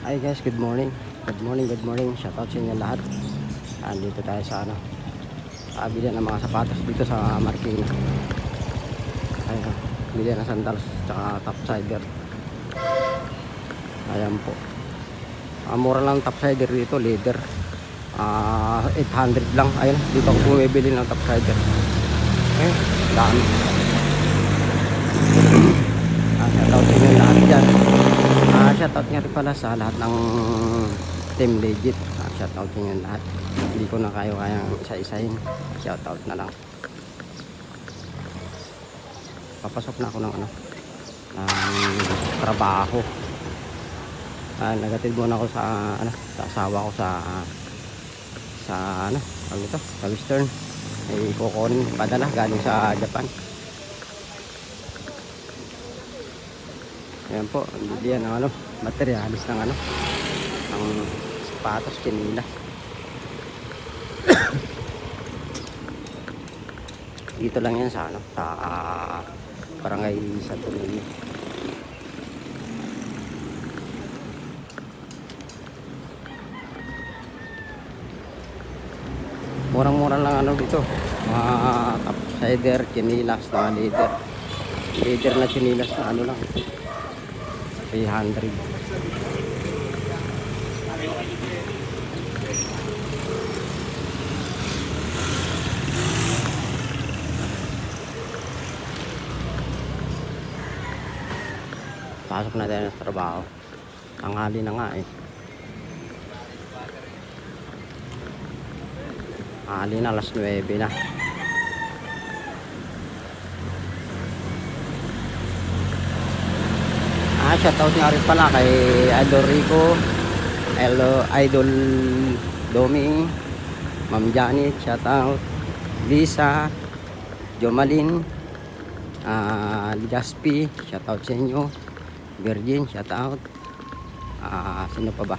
Hi guys, good morning. Good morning, good morning. Shout out sa inyo lahat. Andito tayo sa ano. Uh, bilihan ng mga sapatos dito sa Marikina. Ayun, bilihan ng sandals tsaka topsider. Ayan po. Ah, mura lang topsider dito, leather. Ah, 800 lang. Ayun, dito ako bumibili ng topsider. Eh, dami. Ah, shout out sa inyo lahat dyan. Ah, shoutout nga rin pala sa lahat ng Team Legit. Shoutout sa inyo lahat. Hindi ko na kayo kayang isa-isahin. Shoutout na lang. Papasok na ako ng ano, ng trabaho. Ah, nagatid muna ako sa ano, sa asawa ko sa sa ano, ano ito, sa Western. Ay kukunin padala galing sa Japan. Ayan po, bili yan ng ano, materialis ng ano, ng sapatos, kinila. Dito lang yan sa ano, sa barangay sa Tuloy. Murang-mura lang ano dito. Mga top sider, chinilas, mga leader. Leader na chinilas na ano lang. 300. Pasok na tayo sa trabaho. Tanghali na nga eh. Tanghali na, alas 9 na. Ah, shoutout nga rin pala kay Idol Rico, Hello, Idol Doming, Ma'am Janet, shoutout, Lisa, Jomalin, ah, Jaspi, shoutout sa inyo, Virgin, shoutout, ah, sino pa ba?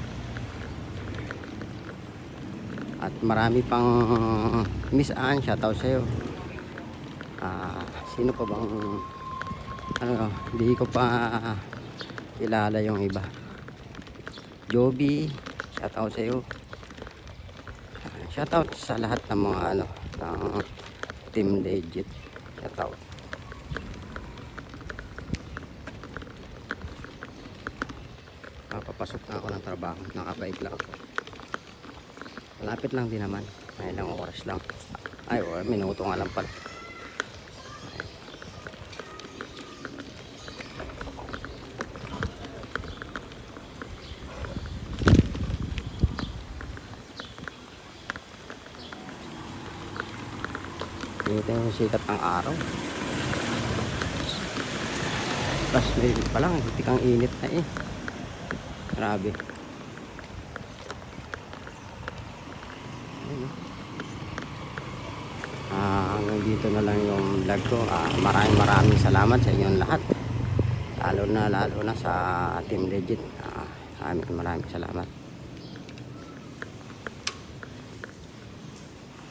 At marami pang Miss Ann, shoutout sa iyo. Ah, sino pa bang ano, hindi ko pa kilala yung iba. Joby, shoutout sa iyo. Shoutout sa lahat ng mga ano, ng Team Legit. Shoutout. Papapasok na ako ng trabaho. Nakabike lang ako. Malapit lang din naman. May ilang oras lang. Ay, oh, minuto nga lang pala. Dito yung sikat ng araw. Plus may pa lang, hindi kang init na eh. Grabe. Oh. Ah, hanggang dito na lang yung vlog ko. Ah, maraming maraming salamat sa inyong lahat. Lalo na lalo na sa Team Legit. Ah, maraming maraming salamat.